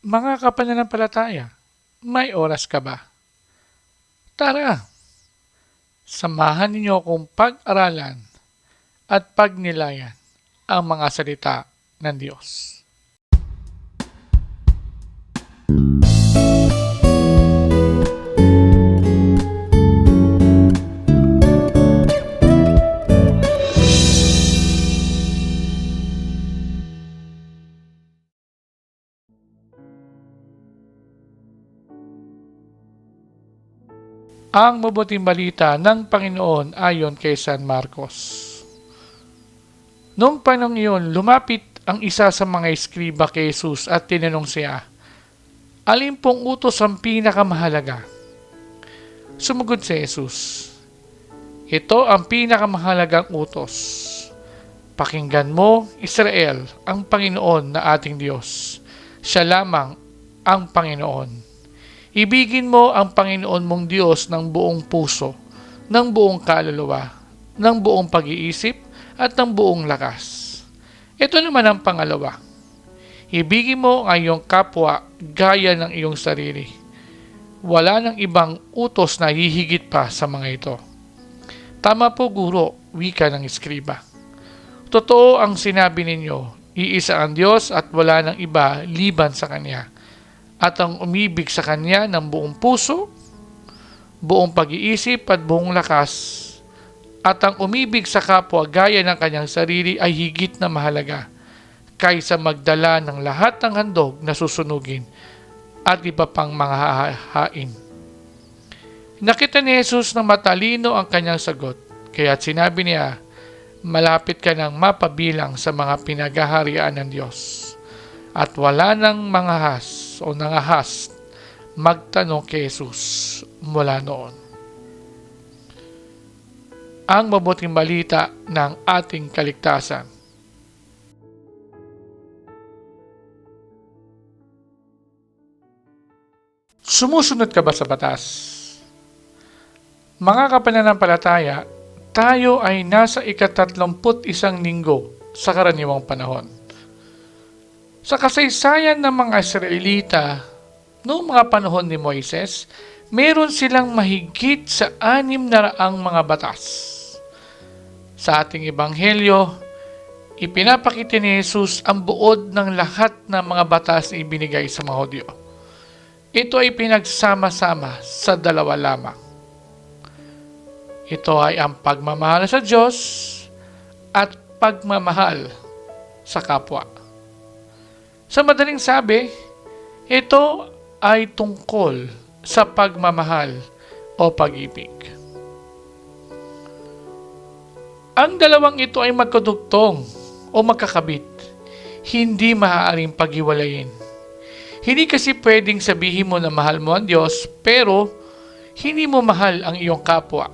Mga kapananampalataya, may oras ka ba? Tara, samahan ninyo akong pag-aralan at pagnilayan ang mga salita ng Diyos. Ang mabuting balita ng Panginoon ayon kay San Marcos. Noong panong iyon, lumapit ang isa sa mga eskriba kay Jesus at tinanong siya, Alin pong utos ang pinakamahalaga? Sumugod si Jesus, Ito ang pinakamahalagang utos. Pakinggan mo, Israel, ang Panginoon na ating Diyos. Siya lamang ang Panginoon. Ibigin mo ang Panginoon mong Diyos ng buong puso, ng buong kaluluwa, ng buong pag-iisip, at ng buong lakas. Ito naman ang pangalawa. Ibigin mo ang iyong kapwa gaya ng iyong sarili. Wala nang ibang utos na hihigit pa sa mga ito. Tama po guro, wika ng eskriba. Totoo ang sinabi ninyo, iisa ang Diyos at wala nang iba liban sa Kanya at ang umibig sa Kanya ng buong puso, buong pag-iisip at buong lakas, at ang umibig sa kapwa gaya ng kanyang sarili ay higit na mahalaga kaysa magdala ng lahat ng handog na susunugin at iba pang mga hahain. Nakita ni Jesus na matalino ang kanyang sagot, kaya sinabi niya, malapit ka nang mapabilang sa mga pinagaharian ng Diyos. At wala nang mga has o nangahas magtanong kay Jesus mula noon. Ang mabuting balita ng ating kaligtasan. Sumusunod ka ba sa batas? Mga kapananampalataya, tayo ay nasa ikatatlumput isang linggo sa karaniwang panahon. Sa kasaysayan ng mga Israelita, noong mga panahon ni Moises, meron silang mahigit sa anim na raang mga batas. Sa ating ebanghelyo, ipinapakita ni Jesus ang buod ng lahat ng mga batas na ibinigay sa mga Hudyo. Ito ay pinagsama-sama sa dalawa lamang. Ito ay ang pagmamahal sa Diyos at pagmamahal sa kapwa. Sa madaling sabi, ito ay tungkol sa pagmamahal o pag-ibig. Ang dalawang ito ay magkadugtong o magkakabit. Hindi maaaring paghiwalayin. Hindi kasi pwedeng sabihin mo na mahal mo ang Diyos, pero hindi mo mahal ang iyong kapwa.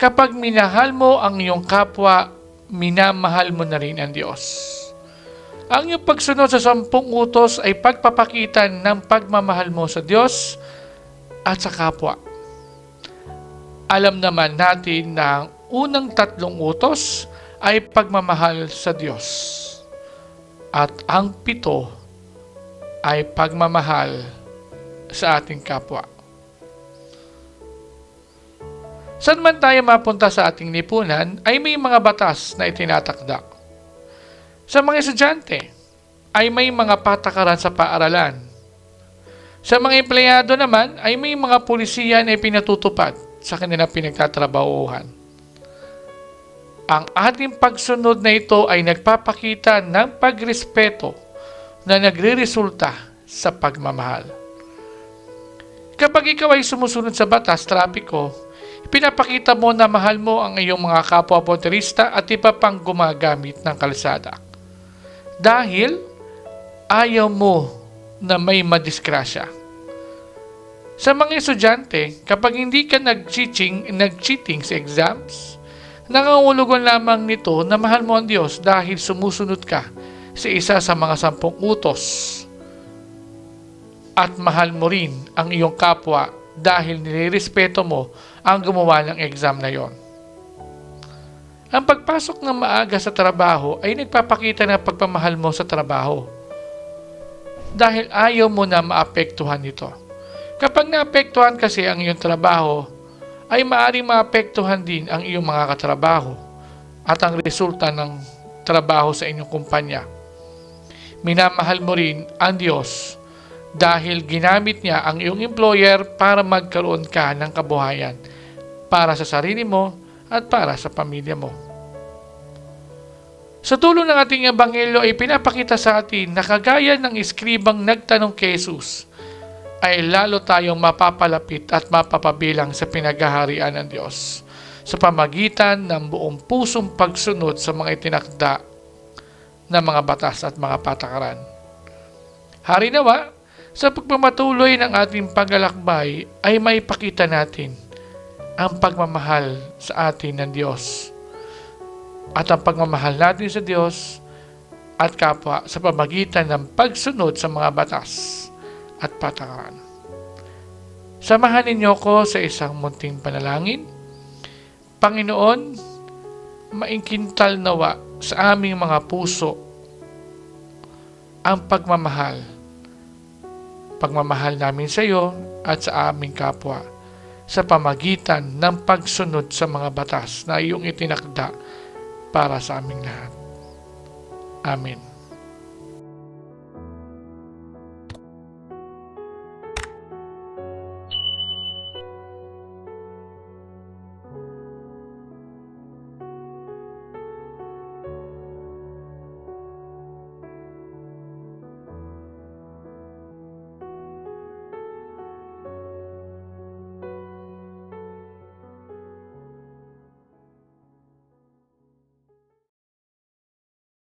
Kapag minahal mo ang iyong kapwa, minamahal mo na rin ang Diyos. Ang iyong pagsunod sa sampung utos ay pagpapakita ng pagmamahal mo sa Diyos at sa kapwa. Alam naman natin na ang unang tatlong utos ay pagmamahal sa Diyos. At ang pito ay pagmamahal sa ating kapwa. Saan man tayo mapunta sa ating lipunan ay may mga batas na itinatakda. Sa mga estudyante ay may mga patakaran sa paaralan. Sa mga empleyado naman ay may mga pulisiya na ipinatutupad sa kanilang pinagtatrabahuhan. Ang ating pagsunod na ito ay nagpapakita ng pagrespeto na nagre-resulta sa pagmamahal. Kapag ikaw ay sumusunod sa batas, trapiko, pinapakita mo na mahal mo ang iyong mga kapwa motorista at iba pang gumagamit ng kalsada. Dahil ayaw mo na may madiskrasya. Sa mga estudyante, kapag hindi ka nag-cheating, nag-cheating sa exams, nangangulugan lamang nito na mahal mo ang Diyos dahil sumusunod ka sa isa sa mga sampung utos. At mahal mo rin ang iyong kapwa dahil nirerespeto mo ang gumawa ng exam na yon. Ang pagpasok ng maaga sa trabaho ay nagpapakita ng pagpamahal mo sa trabaho. dahil ayaw mo na maapektuhan ito. Kapag naapektuhan kasi ang iyong trabaho, ay maaaring maapektuhan din ang iyong mga katrabaho at ang resulta ng trabaho sa inyong kumpanya. Minamahal mo rin ang Diyos dahil ginamit niya ang iyong employer para magkaroon ka ng kabuhayan para sa sarili mo at para sa pamilya mo. Sa tulong ng ating ebanghelyo ay pinapakita sa atin na kagaya ng iskribang nagtanong kay Jesus, ay lalo tayong mapapalapit at mapapabilang sa pinaghaharian ng Diyos sa pamagitan ng buong pusong pagsunod sa mga itinakda na mga batas at mga patakaran. Hari nawa, sa pagpamatuloy ng ating paglalakbay ay may pakita natin ang pagmamahal sa atin ng Diyos at ang pagmamahal natin sa Diyos at kapwa sa pamagitan ng pagsunod sa mga batas at patakaran. Samahan ninyo ko sa isang munting panalangin. Panginoon, maingkintal nawa sa aming mga puso ang pagmamahal. Pagmamahal namin sa iyo at sa aming kapwa sa pamagitan ng pagsunod sa mga batas na iyong itinakda para sa aming lahat. Amen.